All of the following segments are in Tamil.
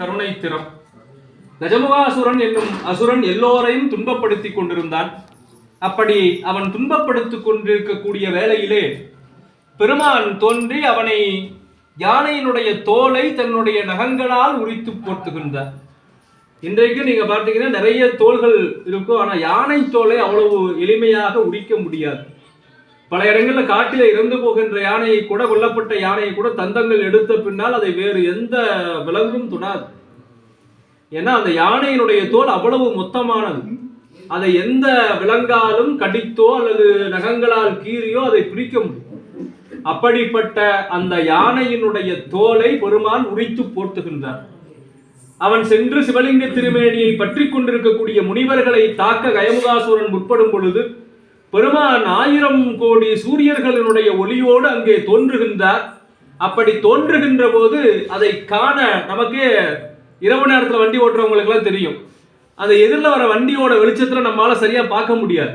கருணை திறம். கஜமுகாசுரன் என்னும் அசுரன் எல்லோரையும் துன்பப்படுத்திக் கொண்டிருந்தான். அப்படி அவன் துன்பப்படுத்திக் கொண்டிருக்கக்கூடிய வேளையிலே பெருமான் தோன்றி அவனை யானையினுடைய தோலை தன்னுடைய நகங்களால் உரித்து போட்டுகின்றார். இன்றைக்கு நீங்க பார்த்தீங்கன்னா நிறைய தோள்கள் இருக்கும். ஆனா யானை தோலை அவ்வளவு எளிமையாக உரிக்க முடியாது. பல இடங்களில் காட்டில இறந்து போகின்ற யானையை கூட கொல்லப்பட்ட யானையை கூட தந்தங்கள் எடுத்த பின்னால் அதை வேறு எந்த விலங்கும் துணாது ஏன்னா அந்த யானையினுடைய தோல் அவ்வளவு மொத்தமானது. அதை எந்த விலங்காலும் கடித்தோ அல்லது நகங்களால் கீறியோ அதை பிரிக்க முடியும் அப்படிப்பட்ட அந்த யானையினுடைய தோலை பெருமான் உரித்து போர்த்துகின்றார் அவன் சென்று சிவலிங்க திருமேனியை பற்றி கொண்டிருக்கக்கூடிய முனிவர்களை தாக்க கயமுகாசுரன் முற்படும் பொழுது பெருமான் ஆயிரம் கோடி சூரியர்களினுடைய ஒளியோடு அங்கே தோன்றுகின்றார். அப்படி தோன்றுகின்ற போது அதை காண நமக்கே இரவு நேரத்தில் வண்டி ஓட்டுறவங்களுக்குலாம் தெரியும். அந்த எதிரில் வர வண்டியோட வெளிச்சத்தில் நம்மளால் சரியாக பார்க்க முடியாது.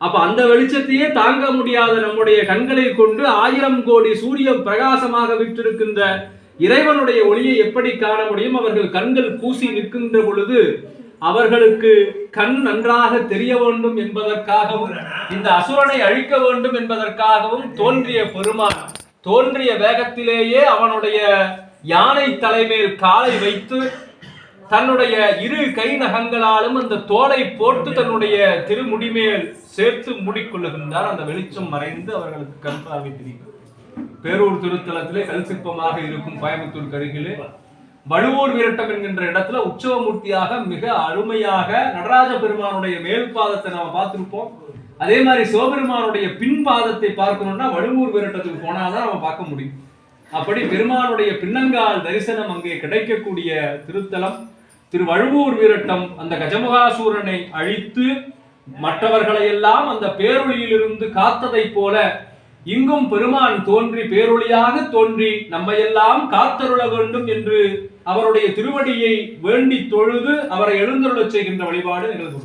அப்போ அந்த வெளிச்சத்தையே தாங்க முடியாத நம்முடைய கண்களை கொண்டு ஆயிரம் கோடி சூரிய பிரகாசமாக விற்றிருக்கின்ற இறைவனுடைய ஒளியை எப்படி காண முடியும்? அவர்கள் கண்கள் கூசி நிற்கின்ற பொழுது அவர்களுக்கு கண் நன்றாக தெரிய வேண்டும் என்பதற்காகவும் இந்த அசுரனை அழிக்க வேண்டும் என்பதற்காகவும் தோன்றிய பெருமான் தோன்றிய வேகத்திலேயே அவனுடைய யானை தலைமேல் காலை வைத்து தன்னுடைய இரு கை நகங்களாலும் அந்த தோலை போட்டு தன்னுடைய திருமுடிமேல் சேர்த்து மூடிக்கொள்ளுகின்றார். அந்த வெளிச்சம் மறைந்து அவர்களுக்கு கண் பார்வை தெரியும். பேரூர் திருத்தலத்திலே கல் சிற்பமாக இருக்கும் கோயம்புத்தூர் கருகிலே வழுவூர் வீரட்டம் என்கின்ற இடத்துல உற்சவமூர்த்தியாக மிக அருமையாக நடராஜ பெருமானுடைய மேல் பாதத்தை நாம பார்த்திருப்போம். அதே மாதிரி சிவபெருமானுடைய பின் பாதத்தை பார்க்கணும்னா வழுவூர் வீரட்டத்துக்கு போனாதான் நம்ம பார்க்க முடியும். அப்படி பெருமானுடைய பின்னங்கால் தரிசனம் அங்கே கிடைக்கக்கூடிய திருத்தலம் திரு வழுவூர் வீரட்டம் அந்த கஜமுகாசூரனை அழித்து மற்றவர்களை எல்லாம் அந்த பேரொளியிலிருந்து காத்ததைப் போல இங்கும் பெருமான் தோன்றி பேரொளியாக தோன்றி நம்மையெல்லாம் காத்தருள வேண்டும் என்று அவருடைய திருவடியை வேண்டி தொழுது அவரை எழுந்தருளச் செய்கின்ற வழிபாடு நிகழ்வு